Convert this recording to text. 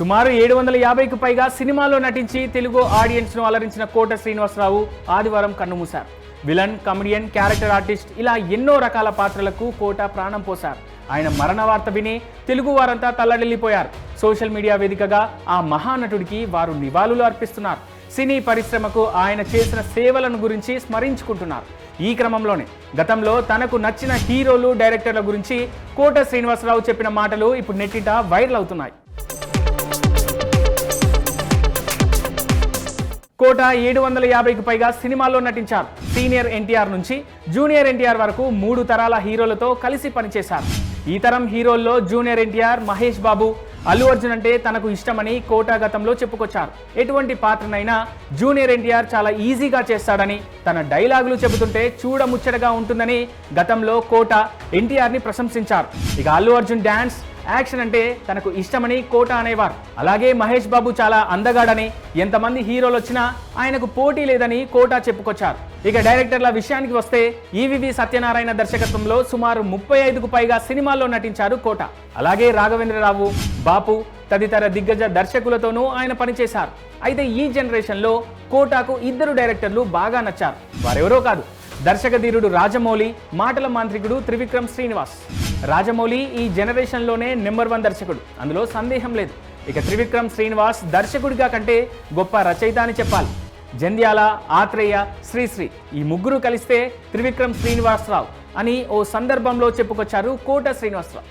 సుమారు ఏడు వందల యాభైకి పైగా సినిమాల్లో నటించి తెలుగు ఆడియన్స్ను అలరించిన కోట శ్రీనివాసరావు ఆదివారం కన్నుమూశారు. విలన్ కమెడియన్ క్యారెక్టర్ ఆర్టిస్ట్ ఇలా ఎన్నో రకాల పాత్రలకు కోట ప్రాణం పోశారు. ఆయన మరణ వార్త విని తెలుగు వారంతా తల్లడిల్లిపోయారు. సోషల్ మీడియా వేదికగా ఆ మహానటుడికి వారు నివాళులు అర్పిస్తున్నారు. సినీ పరిశ్రమకు ఆయన చేసిన సేవలను గురించి స్మరించుకుంటున్నారు. ఈ క్రమంలోనే గతంలో తనకు నచ్చిన హీరోలు డైరెక్టర్ల గురించి కోట శ్రీనివాసరావు చెప్పిన మాటలు ఇప్పుడు నెట్టిట వైరల్ అవుతున్నాయి. కోట ఏడు వందల యాభైకి పైగా సినిమాల్లో నటించారు. సీనియర్ ఎన్టీఆర్ నుంచి జూనియర్ ఎన్టీఆర్ వరకు మూడు తరాల హీరోలతో కలిసి పనిచేశారు. ఈ తరం హీరోల్లో జూనియర్ ఎన్టీఆర్ మహేష్ బాబు అల్లు అర్జున్ అంటే తనకు ఇష్టమని కోటా గతంలో చెప్పుకొచ్చారు. ఎటువంటి పాత్రనైనా జూనియర్ ఎన్టీఆర్ చాలా ఈజీగా చేస్తాడని తన డైలాగులు చెబుతుంటే చూడముచ్చటగా ఉంటుందని గతంలో కోట ఎన్టీఆర్ని ప్రశంసించారు. ఇక అల్లు అర్జున్ డ్యాన్స్ యాక్షన్ అంటే తనకు ఇష్టమని కోట అనేవారు. అలాగే మహేష్ బాబు చాలా అందగాడని ఎంతమంది హీరోలు వచ్చినా ఆయనకు పోటీ లేదని కోట చెప్పుకొచ్చారు. ఇక డైరెక్టర్ల విషయానికి వస్తే ఈవివి సత్యనారాయణ దర్శకత్వంలో సుమారు ముప్పై ఐదుకు పైగా సినిమాల్లో నటించారు కోట. అలాగే రాఘవేంద్రరావు బాపు తదితర దిగ్గజ దర్శకులతోనూ ఆయన పనిచేశారు. అయితే ఈ జనరేషన్లో కోటాకు ఇద్దరు డైరెక్టర్లు బాగా నచ్చారు. వారెవరో కాదు దర్శకధీరుడు రాజమౌళి మాటల మాంత్రికుడు త్రివిక్రమ్ శ్రీనివాస్. రాజమౌళి ఈ జనరేషన్లోనే నెంబర్ వన్ దర్శకుడు. అందులో సందేహం లేదు. ఇక త్రివిక్రమ్ శ్రీనివాస్ దర్శకుడిగా కంటే గొప్ప రచయిత అని చెప్పాలి. జంధ్యాల ఆత్రేయ శ్రీశ్రీ ఈ ముగ్గురు కలిస్తే త్రివిక్రమ్ శ్రీనివాసరావు అని ఓ సందర్భంలో చెప్పుకొచ్చారు కోట శ్రీనివాసరావు.